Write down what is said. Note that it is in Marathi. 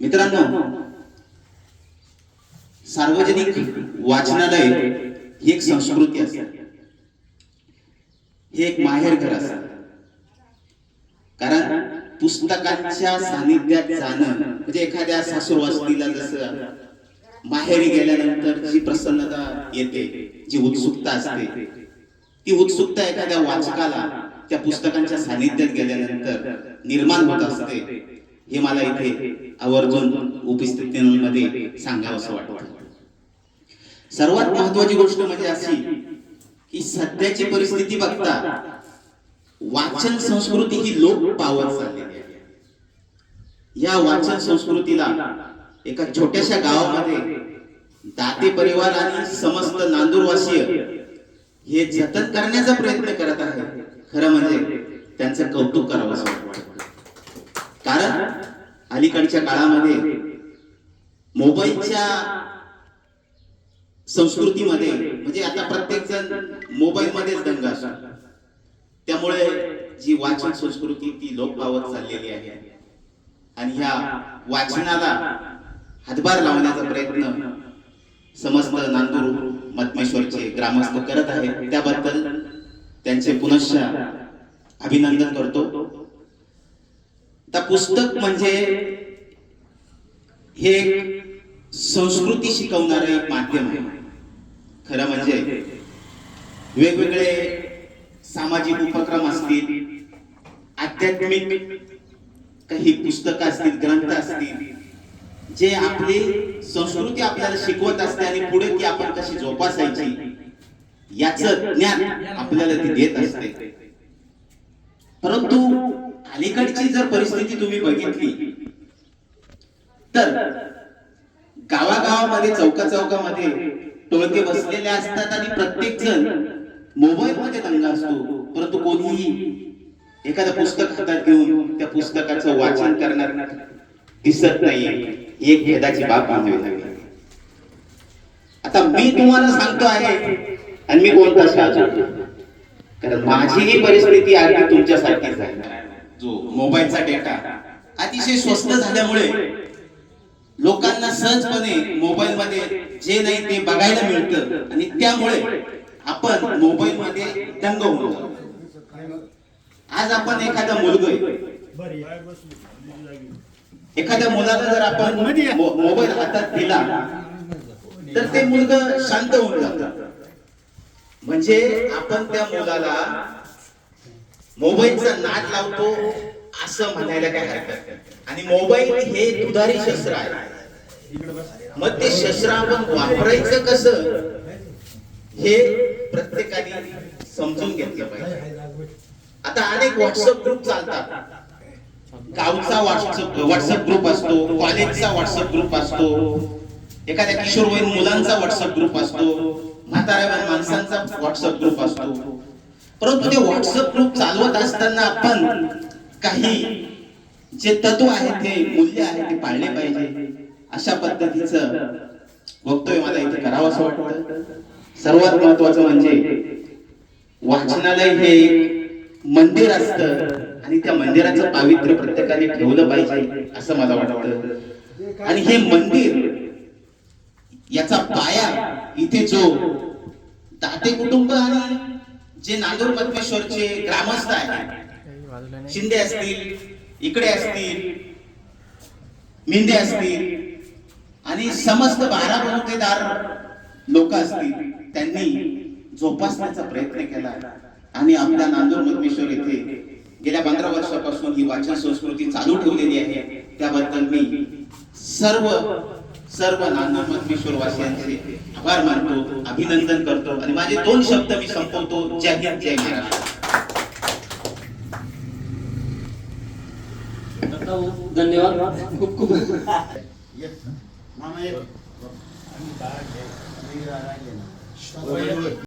मित्रांनो सार्वजनिक वाचनालय ही एक संस्कृती असते. हे एक माहेर घर असत. कारण पुस्तकांच्या सानिध्यात जाणं म्हणजे एखाद्या सासूर वस्तीला जसं माहेरी गेल्यानंतर जी प्रसन्नता येते जी उत्सुकता असते ती उत्सुकता एखाद्या वाचकाला त्या पुस्तकांच्या सानिध्यात गेल्यानंतर निर्माण होत असते. हे मला इथे आवर्जून उपस्थितीमध्ये सांगावं असं वाटतं. सर्वात महत्वाची गोष्ट म्हणजे अशी की सध्याची परिस्थिती बघता वाचन संस्कृती ही लोक पावत चाललेली आहे. या वाचन संस्कृतीला एका छोट्याशा गावामध्ये दाते परिवार आणि समस्त नांदूरवासीय हे जतन करण्याचा प्रयत्न करत आहे खरं म्हणजे त्यांचं कौतुक करावं असं वाटतं. कारण अलीकडच्या काळामध्ये मोबाईलच्या संस्कृतीमध्ये म्हणजे आता प्रत्येक जण मोबाईल मध्येच दंग असतात. त्यामुळे जी वाचन संस्कृती ती लोप पावत चाललेली आहे. आणि ह्या वाचनाला हातभार लावण्याचा प्रयत्न समस्त नांदूर मधमेश्वरचे ग्रामस्थ करत आहेत. त्याबद्दल त्यांचे पुनश्च अभिनंदन करतो. आता पुस्तक म्हणजे हे संस्कृती शिकवणारं एक माध्यम आहे. खरं म्हणजे वेगवेगळे सामाजिक उपक्रम असतील आध्यात्मिक काही पुस्तकं असतील ग्रंथ असतील जे आपली संस्कृती आपल्याला शिकवत असते आणि पुढे ती आपण कशी जोपासायची याच ज्ञान आपल्याला ती देत असते. परंतु अलीकडची जर परिस्थिती तुम्ही बघितली तर गावागावामध्ये चौका चौकामध्ये टोळके बसलेले असतात आणि प्रत्येक जण मोबाईल मध्ये दंगा असतो. परंतु कोणीही एखादं पुस्तक हातात घेऊन त्या पुस्तकाचं वाचन करणार दिसत नाहीये एक भेदाची बाब मानावी लागली. आता मी तुम्हाला सांगतो आहे आणि मी कोणता साधू? कारण माझी ही परिस्थिती आधी तुमच्यासारखीच आहे. जो मोबाईलचा डेटा अतिशय स्वस्त झाल्यामुळे लोकांना सहजपणे मोबाईल मध्ये जे नाही ते बघायला मिळतं आणि त्यामुळे आपण मोबाईल मध्ये दंग होतो आज आपण एखादा मुलगा एखाद्या मुलाला जर आपण मोबाईल हातात दिला तर ते मुलगा शांत होऊन जात. म्हणजे आपण त्या मुलाला मोबाईलचा नाद लावतो असं म्हणायला काय हरकत आणि मोबाईल हे दुधारी शस्त्र आहे. मग ते शस्त्र आपण वापरायचं कसं? हे प्रत्येकाने समजून घेतलं पाहिजे. आता अनेक व्हॉट्सअप ग्रुप चालतात. गावचा व्हॉट्सअप व्हॉट्सअप ग्रुप असतो कॉलेजचा व्हॉट्सअप ग्रुप असतो एखाद्या किशोरवयीन मुलांचा व्हॉट्सअप ग्रुप असतो म्हाताऱ्या माणसांचा व्हॉट्सअप ग्रुप असतो. परंतु ते व्हॉट्सअप ग्रुप चालवत असताना आपण काही जे तत्व आहे ते मूल्य आहे ते पाळले पाहिजे. अशा पद्धतीचं वक्तव्य मला इथे करावं असं वाटतं. सर्वात महत्वाचं म्हणजे वाचनालय हे मंदिर असत आणि त्या मंदिराचं पावित्र्य प्रत्येकाने ठेवलं पाहिजे असं मला वाटतं. आणि हे मंदिर याचा पाया इथे जो दाते कुटुंब आणि जे नांदूर पद्मेश्वरचे ग्रामस्थ आहेत. शिंदे असतील इकडे असतील मिंदे असतील आणि समस्त बारा बहुतेदार लोक असतील त्यांनी जोपासण्याचा प्रयत्न केला. आणि आपल्या नांदूर मधमेश्वर येथे गेल्या पंधरा वर्षापासून ही वाचन संस्कृती चालू ठेवलेली आहे. त्याबद्दल मी सर्व सर्व नांदूर मधमेश्वर वासियांचे आभार मानतो अभिनंदन करतो आणि माझे दोन शब्द मी संपवतो. जय हिंद जय महाराष्ट्र. धन्यवाद. खूप खूप. मामा एक